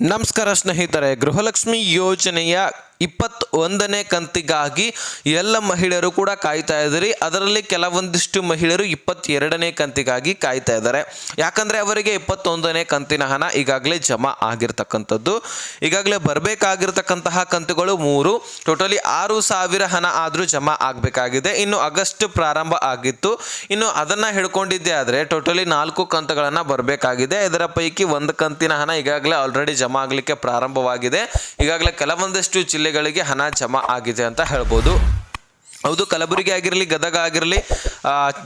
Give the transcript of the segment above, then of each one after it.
ನಮಸ್ಕಾರ ಸ್ನೇಹಿತರೆ ಗೃಹಲಕ್ಷ್ಮಿ ಯೋಜನೆಯ ಇಪ್ಪತ್ತೊಂದನೇ ಕಂತಿಗಾಗಿ ಎಲ್ಲ ಮಹಿಳೆಯರು ಕೂಡ ಕಾಯ್ತಾ ಇದ್ದೀರಿ. ಅದರಲ್ಲಿ ಕೆಲವೊಂದಿಷ್ಟು ಮಹಿಳೆಯರು ಇಪ್ಪತ್ತೆರಡನೇ ಕಂತಿಗಾಗಿ ಕಾಯ್ತಾ ಇದ್ದಾರೆ. ಯಾಕಂದರೆ ಅವರಿಗೆ ಇಪ್ಪತ್ತೊಂದನೇ ಕಂತಿನ ಹಣ ಈಗಾಗಲೇ ಜಮಾ ಆಗಿರ್ತಕ್ಕಂಥದ್ದು. ಈಗಾಗಲೇ ಬರಬೇಕಾಗಿರ್ತಕ್ಕಂತಹ ಕಂತುಗಳು ಮೂರು. ಟೋಟಲಿ ಆರು ಸಾವಿರ ಹಣ ಆದರೂ ಜಮಾ ಆಗಬೇಕಾಗಿದೆ. ಇನ್ನು ಆಗಸ್ಟ್ ಪ್ರಾರಂಭ ಆಗಿತ್ತು. ಇನ್ನು ಅದನ್ನು ಹಿಡ್ಕೊಂಡಿದ್ದೆ ಆದರೆ ಟೋಟಲಿ ನಾಲ್ಕು ಕಂತುಗಳನ್ನು ಬರಬೇಕಾಗಿದೆ. ಇದರ ಪೈಕಿ ಒಂದು ಕಂತಿನ ಹಣ ಈಗಾಗಲೇ ಆಲ್ರೆಡಿ ಜಮಾ ಆಗಲಿಕ್ಕೆ ಪ್ರಾರಂಭವಾಗಿದೆ. ಈಗಾಗಲೇ ಕೆಲವೊಂದಿಷ್ಟು ಜಿಲ್ಲೆಗಳಿಗೆ ಹಣ ಜಮಾ ಆಗಿದೆ ಅಂತ ಹೇಳ್ಬೋದು. ಹೌದು, ಕಲಬುರಗಿ ಆಗಿರಲಿ, ಗದಗ ಆಗಿರಲಿ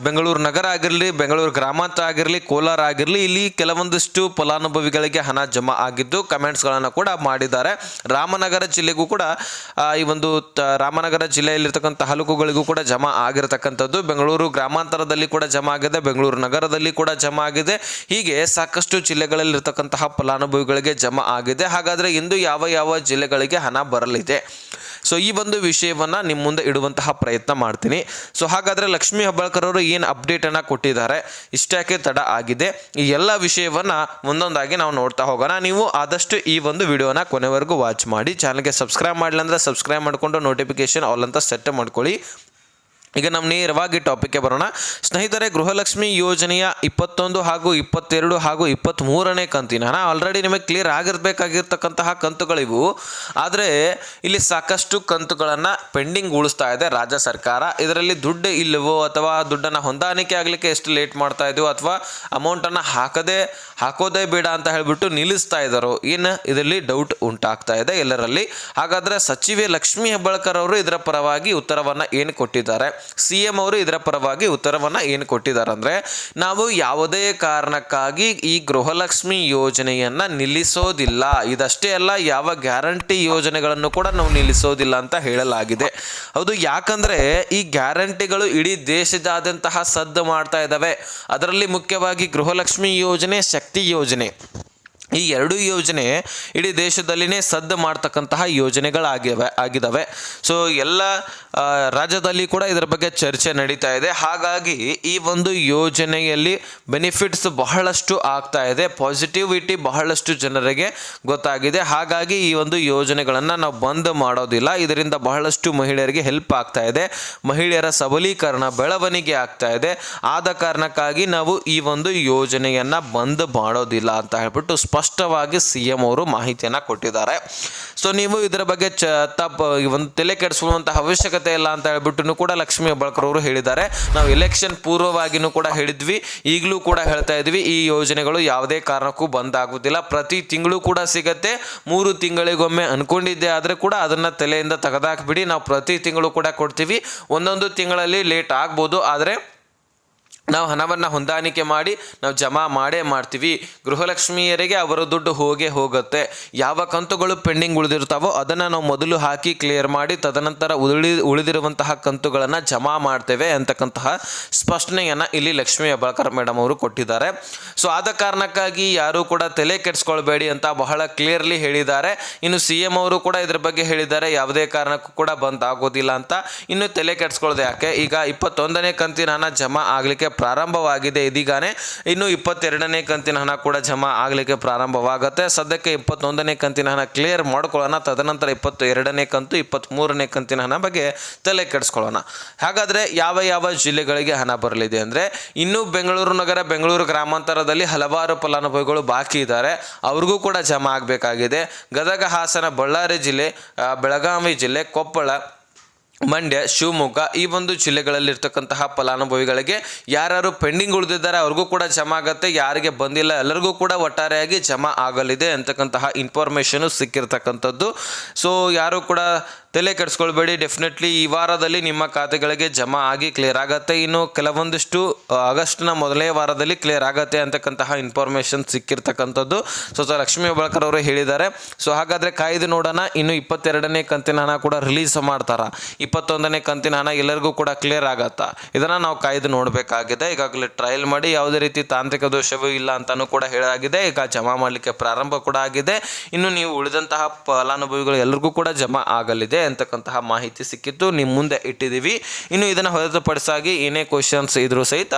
ಬೆಂಗಳೂರು ನಗರ ಆಗಿರಲಿ, ಬೆಂಗಳೂರು ಗ್ರಾಮಾಂತರ ಆಗಿರಲಿ, ಕೋಲಾರ ಆಗಿರಲಿ, ಇಲ್ಲಿ ಕೆಲವೊಂದಿಷ್ಟು ಫಲಾನುಭವಿಗಳಿಗೆ ಹಣ ಜಮಾ ಆಗಿದ್ದು ಕಮೆಂಟ್ಸ್ಗಳನ್ನು ಕೂಡ ಮಾಡಿದ್ದಾರೆ. ರಾಮನಗರ ಜಿಲ್ಲೆಗೂ ಕೂಡ ಈ ಒಂದು ರಾಮನಗರ ಜಿಲ್ಲೆಯಲ್ಲಿರ್ತಕ್ಕಂಥ ತಾಲೂಕುಗಳಿಗೂ ಕೂಡ ಜಮಾ ಆಗಿರತಕ್ಕಂಥದ್ದು. ಬೆಂಗಳೂರು ಗ್ರಾಮಾಂತರದಲ್ಲಿ ಕೂಡ ಜಮಾ ಆಗಿದೆ, ಬೆಂಗಳೂರು ನಗರದಲ್ಲಿ ಕೂಡ ಜಮಾ ಆಗಿದೆ. ಹೀಗೆ ಸಾಕಷ್ಟು ಜಿಲ್ಲೆಗಳಲ್ಲಿರ್ತಕ್ಕಂತಹ ಫಲಾನುಭವಿಗಳಿಗೆ ಜಮಾ ಆಗಿದೆ. ಹಾಗಾದರೆ ಇಂದು ಯಾವ ಯಾವ ಜಿಲ್ಲೆಗಳಿಗೆ ಹಣ ಬರಲಿದೆ? ಸೊ ಈ ಒಂದು ವಿಷಯವನ್ನ ನಿಮ್ಮ ಮುಂದೆ ಇಡುವಂತಹ ಪ್ರಯತ್ನ ಮಾಡ್ತೀನಿ. ಸೊ ಹಾಗಾದ್ರೆ ಲಕ್ಷ್ಮೀ ಹೆಬ್ಬಾಳ್ಕರ್ ಅವರು ಏನು ಅಪ್ಡೇಟನ್ನು ಕೊಟ್ಟಿದ್ದಾರೆ? ಇಷ್ಟಕ್ಕೆ ತಡ ಆಗಿದೆ? ಈ ಎಲ್ಲ ವಿಷಯವನ್ನ ಒಂದೊಂದಾಗಿ ನಾವು ನೋಡ್ತಾ ಹೋಗೋಣ. ನೀವು ಆದಷ್ಟು ಈ ಒಂದು ವಿಡಿಯೋನ ಕೊನೆವರೆಗೂ ವಾಚ್ ಮಾಡಿ. ಚಾನಲ್ಗೆ ಸಬ್ಸ್ಕ್ರೈಬ್ ಮಾಡಲಿಲ್ಲ ಅಂದ್ರೆ ಸಬ್ಸ್ಕ್ರೈಬ್ ಮಾಡಿಕೊಂಡು ನೋಟಿಫಿಕೇಶನ್ ಆಲ್ ಸೆಟ್ ಮಾಡ್ಕೊಳ್ಳಿ. ಈಗ ನಮ್ಮ ನೇರವಾಗಿ ಟಾಪಿಕ್ಗೆ ಬರೋಣ. ಸ್ನೇಹಿತರೆ, ಗೃಹಲಕ್ಷ್ಮಿ ಯೋಜನೆಯ ಇಪ್ಪತ್ತೊಂದು ಹಾಗೂ ಇಪ್ಪತ್ತೆರಡು ಹಾಗೂ ಇಪ್ಪತ್ತ್ಮೂರನೇ ಕಂತಿನ ಆಲ್ರೆಡಿ ನಿಮಗೆ ಕ್ಲಿಯರ್ ಆಗಿರಬೇಕಾಗಿರ್ತಕ್ಕಂತಹ ಕಂತುಗಳಿವು. ಆದರೆ, ಇಲ್ಲಿ ಸಾಕಷ್ಟು ಕಂತುಗಳನ್ನು ಪೆಂಡಿಂಗ್ ಉಳಿಸ್ತಾ ಇದೆ ರಾಜ್ಯ ಸರ್ಕಾರ. ಇದರಲ್ಲಿ ದುಡ್ಡು ಇಲ್ಲವೋ ಅಥವಾ ದುಡ್ಡನ್ನು ಹೊಂದಾಣಿಕೆ ಆಗಲಿಕ್ಕೆ ಎಷ್ಟು ಲೇಟ್ ಮಾಡ್ತಾ ಇದೆಯೋ ಅಥವಾ ಅಮೌಂಟನ್ನು ಹಾಕದೆ, ಹಾಕೋದೇ ಬೇಡ ಅಂತ ಹೇಳಿಬಿಟ್ಟು ನಿಲ್ಲಿಸ್ತಾ ಇದ್ದಾರೋ ಏನು ಇದರಲ್ಲಿ ಡೌಟ್ ಉಂಟಾಗ್ತಾ ಇದೆ ಎಲ್ಲರಲ್ಲಿ. ಹಾಗಾದರೆ ಸಚಿವೆ ಲಕ್ಷ್ಮೀ ಹೆಬ್ಬಾಳ್ಕರ್ ಅವರು ಇದರ ಪರವಾಗಿ ಉತ್ತರವನ್ನು ಏನು ಕೊಟ್ಟಿದ್ದಾರೆ? ಸಿ ಎಂ ಅವರು ಇದರ ಪರವಾಗಿ ಉತ್ತರವನ್ನು ಏನು ಕೊಟ್ಟಿದ್ದಾರೆ ಅಂದರೆ, ನಾವು ಯಾವುದೇ ಕಾರಣಕ್ಕಾಗಿ ಈ ಗೃಹಲಕ್ಷ್ಮಿ ಯೋಜನೆಯನ್ನು ನಿಲ್ಲಿಸೋದಿಲ್ಲ. ಇದಷ್ಟೇ ಅಲ್ಲ, ಯಾವ ಗ್ಯಾರಂಟಿ ಯೋಜನೆಗಳನ್ನು ಕೂಡ ನಾವು ನಿಲ್ಲಿಸೋದಿಲ್ಲ ಅಂತ ಹೇಳಲಾಗಿದೆ. ಹೌದು, ಯಾಕಂದರೆ ಈ ಗ್ಯಾರಂಟಿಗಳು ಇಡೀ ದೇಶದಾದ್ಯಂತಹ ಸದ್ದು ಮಾಡ್ತಾ ಇದ್ದಾವೆ ಅದರಲ್ಲಿ ಮುಖ್ಯವಾಗಿ ಗೃಹಲಕ್ಷ್ಮಿ ಯೋಜನೆ, ಶಕ್ತಿ ಯೋಜನೆ. ಈ ಎರಡೂ ಯೋಜನೆ ಇಡೀ ದೇಶದಲ್ಲಿನೇ ಸದ್ದು ಮಾಡ್ತಕ್ಕಂತಹ ಯೋಜನೆಗಳಾಗಿವೆ ಆಗಿದ್ದಾವೆ ಸೊ ಎಲ್ಲ ರಾಜ್ಯದಲ್ಲಿ ಕೂಡ ಇದರ ಬಗ್ಗೆ ಚರ್ಚೆ ನಡೀತಾ ಇದೆ. ಹಾಗಾಗಿ ಈ ಒಂದು ಯೋಜನೆಯಲ್ಲಿ ಬೆನಿಫಿಟ್ಸ್ ಬಹಳಷ್ಟು ಆಗ್ತಾ ಇದೆ. ಪಾಸಿಟಿವಿಟಿ ಬಹಳಷ್ಟು ಜನರಿಗೆ ಗೊತ್ತಾಗಿದೆ. ಹಾಗಾಗಿ ಈ ಒಂದು ಯೋಜನೆಗಳನ್ನು ನಾವು ಬಂದ್ ಮಾಡೋದಿಲ್ಲ. ಇದರಿಂದ ಬಹಳಷ್ಟು ಮಹಿಳೆಯರಿಗೆ ಹೆಲ್ಪ್ ಆಗ್ತಾ ಇದೆ. ಮಹಿಳೆಯರ ಸಬಲೀಕರಣ ಬೆಳವಣಿಗೆ ಆಗ್ತಾ ಇದೆ. ಆದ ಕಾರಣಕ್ಕಾಗಿ ನಾವು ಈ ಒಂದು ಯೋಜನೆಯನ್ನು ಬಂದ್ ಮಾಡೋದಿಲ್ಲ ಅಂತ ಹೇಳ್ಬಿಟ್ಟು ಸ್ಪಷ್ಟವಾಗಿ ಸಿ ಎಂ ಅವರು ಮಾಹಿತಿಯನ್ನು ಕೊಟ್ಟಿದ್ದಾರೆ. ಸೊ ನೀವು ಇದರ ಬಗ್ಗೆ ಚ ತಪ್ಪ ಒಂದು ತಲೆ ಕೆಡಿಸುವಂತಹ ಅವಶ್ಯಕತೆ ಇಲ್ಲ ಅಂತ ಹೇಳ್ಬಿಟ್ಟು ಕೂಡ ಲಕ್ಷ್ಮೀ ಅವರು ಹೇಳಿದ್ದಾರೆ. ನಾವು ಎಲೆಕ್ಷನ್ ಪೂರ್ವವಾಗಿನೂ ಕೂಡ ಹೇಳಿದ್ವಿ. ಈಗಲೂ ಕೂಡ ಹೇಳ್ತಾ ಇದ್ವಿ. ಈ ಯೋಜನೆಗಳು ಯಾವುದೇ ಕಾರಣಕ್ಕೂ ಬಂದ್ ಆಗುತ್ತಿಲ್ಲ ಪ್ರತಿ ತಿಂಗಳು ಕೂಡ ಸಿಗತ್ತೆ. ಮೂರು ತಿಂಗಳಿಗೊಮ್ಮೆ ಅನ್ಕೊಂಡಿದ್ದೆ ಆದರೆ ಕೂಡ ಅದನ್ನು ತಲೆಯಿಂದ ತೆಗೆದಾಕ್ಬಿಡಿ. ನಾವು ಪ್ರತಿ ತಿಂಗಳು ಕೂಡ ಕೊಡ್ತೀವಿ. ಒಂದೊಂದು ತಿಂಗಳಲ್ಲಿ ಲೇಟ್ ಆಗ್ಬೋದು. ಆದರೆ ನಾವು ಹಣವನ್ನು ಹೊಂದಾಣಿಕೆ ಮಾಡಿ ನಾವು ಜಮಾ ಮಾಡೇ ಮಾಡ್ತೀವಿ. ಗೃಹಲಕ್ಷ್ಮಿಯರಿಗೆ ಅವರ ದುಡ್ಡು ಹೋಗೇ ಹೋಗುತ್ತೆ. ಯಾವ ಕಂತುಗಳು ಪೆಂಡಿಂಗ್ ಉಳಿದಿರ್ತಾವೋ ಅದನ್ನು ನಾವು ಮೊದಲು ಹಾಕಿ ಕ್ಲಿಯರ್ ಮಾಡಿ ತದನಂತರ ಉಳಿ ಉಳಿದಿರುವಂತಹ ಕಂತುಗಳನ್ನು ಜಮಾ ಮಾಡ್ತೇವೆ ಅಂತಕ್ಕಂತಹ ಸ್ಪಷ್ಟನೆಯನ್ನು ಇಲ್ಲಿ ಲಕ್ಷ್ಮೀ ಹೆಬ್ಬಾಳ್ಕರ್ ಮೇಡಮ್ ಅವರು ಕೊಟ್ಟಿದ್ದಾರೆ. ಸೊ ಆದ ಕಾರಣಕ್ಕಾಗಿ ಯಾರೂ ಕೂಡ ತಲೆ ಕೆಡಿಸ್ಕೊಳ್ಬೇಡಿ ಅಂತ ಬಹಳ ಕ್ಲಿಯರ್ಲಿ ಹೇಳಿದ್ದಾರೆ. ಇನ್ನು ಸಿ ಎಂ ಅವರು ಕೂಡ ಇದ್ರ ಬಗ್ಗೆ ಹೇಳಿದ್ದಾರೆ. ಯಾವುದೇ ಕಾರಣಕ್ಕೂ ಕೂಡ ಬಂದ್ ಆಗೋದಿಲ್ಲ ಅಂತ. ಇನ್ನು ತಲೆ ಕೆಡಿಸ್ಕೊಳ್ಳೋದು ಯಾಕೆ? ಈಗ ಇಪ್ಪತ್ತೊಂದನೇ ಕಂತಿನ ಹಣ ಜಮಾ ಆಗಲಿಕ್ಕೆ ಪ್ರಾರಂಭವಾಗಿದೆ ಇದೀಗಾನೇ. ಇನ್ನು ಇಪ್ಪತ್ತೆರಡನೇ ಕಂತಿನ ಹಣ ಕೂಡ ಜಮಾ ಆಗಲಿಕ್ಕೆ ಪ್ರಾರಂಭವಾಗುತ್ತೆ. ಸದ್ಯಕ್ಕೆ ಇಪ್ಪತ್ತೊಂದನೇ ಕಂತಿನ ಹಣ ಕ್ಲಿಯರ್ ಮಾಡ್ಕೊಳ್ಳೋಣ. ತದನಂತರ ಇಪ್ಪತ್ತು ಎರಡನೇ ಕಂತು ಇಪ್ಪತ್ತ್ಮೂರನೇ ಕಂತಿನ ಹಣ ಬಗ್ಗೆ ತಲೆ ಕೆಡಿಸ್ಕೊಳ್ಳೋಣ. ಹಾಗಾದರೆ ಯಾವ ಯಾವ ಜಿಲ್ಲೆಗಳಿಗೆ ಹಣ ಬರಲಿದೆ ಅಂದರೆ, ಇನ್ನೂ ಬೆಂಗಳೂರು ನಗರ, ಬೆಂಗಳೂರು ಗ್ರಾಮಾಂತರದಲ್ಲಿ ಹಲವಾರು ಫಲಾನುಭವಿಗಳು ಬಾಕಿ ಇದ್ದಾರೆ. ಅವ್ರಿಗೂ ಕೂಡ ಜಮಾ ಆಗಬೇಕಾಗಿದೆ. ಗದಗ, ಹಾಸನ, ಬಳ್ಳಾರಿ ಜಿಲ್ಲೆ ಬೆಳಗಾವಿ ಜಿಲ್ಲೆ, ಕೊಪ್ಪಳ ಮಂಡ್ಯ, ಶಿವಮೊಗ್ಗ ಈ ಒಂದು ಜಿಲ್ಲೆಗಳಲ್ಲಿರ್ತಕ್ಕಂತಹ ಫಲಾನುಭವಿಗಳಿಗೆ ಯಾರು ಪೆಂಡಿಂಗ್ ಉಳಿದಿದ್ದಾರೆ ಅವ್ರಿಗೂ ಕೂಡ ಜಮಾ ಆಗುತ್ತೆ. ಯಾರಿಗೆ ಬಂದಿಲ್ಲ ಎಲ್ಲರಿಗೂ ಕೂಡ ಒಟ್ಟಾರೆಯಾಗಿ ಜಮಾ ಆಗಲಿದೆ ಅಂತಕ್ಕಂತಹ ಇನ್ಫಾರ್ಮೇಷನು ಸಿಕ್ಕಿರ್ತಕ್ಕಂಥದ್ದು. ಸೊ ಯಾರು ಕೂಡ ತಲೆ ಕೆಡಿಸ್ಕೊಳ್ಬೇಡಿ. ಡೆಫಿನೆಟ್ಲಿ ಈ ವಾರದಲ್ಲಿ ನಿಮ್ಮ ಖಾತೆಗಳಿಗೆ ಜಮಾ ಆಗಿ ಕ್ಲಿಯರ್ ಆಗುತ್ತೆ. ಇನ್ನು ಕೆಲವೊಂದಿಷ್ಟು ಆಗಸ್ಟ್ನ ಮೊದಲನೇ ವಾರದಲ್ಲಿ ಕ್ಲಿಯರ್ ಆಗುತ್ತೆ ಅಂತಕ್ಕಂತಹ ಇನ್ಫಾರ್ಮೇಷನ್ ಸಿಕ್ಕಿರ್ತಕ್ಕಂಥದ್ದು. ಸೊ ಲಕ್ಷ್ಮಿ ಹೆಬ್ಬಾಳ್ಕರ್ ಅವರು ಹೇಳಿದ್ದಾರೆ. ಸೊ ಹಾಗಾದರೆ ಕಾಯ್ದು ನೋಡೋಣ. ಇನ್ನು ಇಪ್ಪತ್ತೆರಡನೇ ಕಂತಿನ ಹಣ ಕೂಡ ರಿಲೀಸ್ ಮಾಡ್ತಾರ? ಇಪ್ಪತ್ತೊಂದನೇ ಕಂತಿನ ಹಣ ಎಲ್ಲರಿಗೂ ಕೂಡ ಕ್ಲಿಯರ್ ಆಗತ್ತಾ. ಇದನ್ನು ನಾವು ಕಾಯ್ದು ನೋಡಬೇಕಾಗಿದೆ. ಈಗಾಗಲೇ ಟ್ರಯಲ್ ಮಾಡಿ ಯಾವುದೇ ರೀತಿ ತಾಂತ್ರಿಕ ದೋಷವೂ ಇಲ್ಲ ಅಂತಲೂ ಕೂಡ ಹೇಳಲಾಗಿದೆ. ಈಗ ಜಮಾ ಮಾಡಲಿಕ್ಕೆ ಪ್ರಾರಂಭ ಕೂಡ ಆಗಿದೆ. ಇನ್ನು ನೀವು ಉಳಿದಂತಹ ಫಲಾನುಭವಿಗಳು ಎಲ್ಲರಿಗೂ ಕೂಡ ಜಮಾ ಆಗಲಿದೆ ಅಂತಕ್ಕಂತಹ ಮಾಹಿತಿ ಸಿಕ್ಕಿತ್ತು ನಿಮ್ಮ ಮುಂದೆ ಇಟ್ಟಿದ್ದೀವಿ. ಇನ್ನು ಇದನ್ನು ಹೊರತುಪಡಿಸಾಗಿ ಏನೇ ಕ್ವಶನ್ಸ್ ಇದ್ರೂ ಸಹಿತ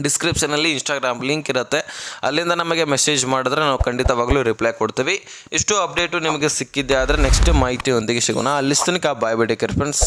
ಡಿಸ್ಕ್ರಿಪ್ಷನಲ್ಲಿ ಇನ್ಸ್ಟಾಗ್ರಾಮ್ ಲಿಂಕ್ ಇರುತ್ತೆ. ಅಲ್ಲಿಂದ ನಮಗೆ ಮೆಸೇಜ್ ಮಾಡಿದ್ರೆ ನಾವು ಖಂಡಿತವಾಗ್ಲೂ ರಿಪ್ಲೈ ಕೊಡ್ತೀವಿ. ಇಷ್ಟು ಅಪ್ಡೇಟು ನಿಮಗೆ ಸಿಕ್ಕಿದ್ದೆ ಆದರೆ ನೆಕ್ಸ್ಟ್ ಮಾಹಿತಿಯೊಂದಿಗೆ ಸಿಗೋಣ. ಅಲ್ಲಿ ತನಕ ಬಾಯ್ ಬಿಡಿ ಫ್ರೆಂಡ್ಸ್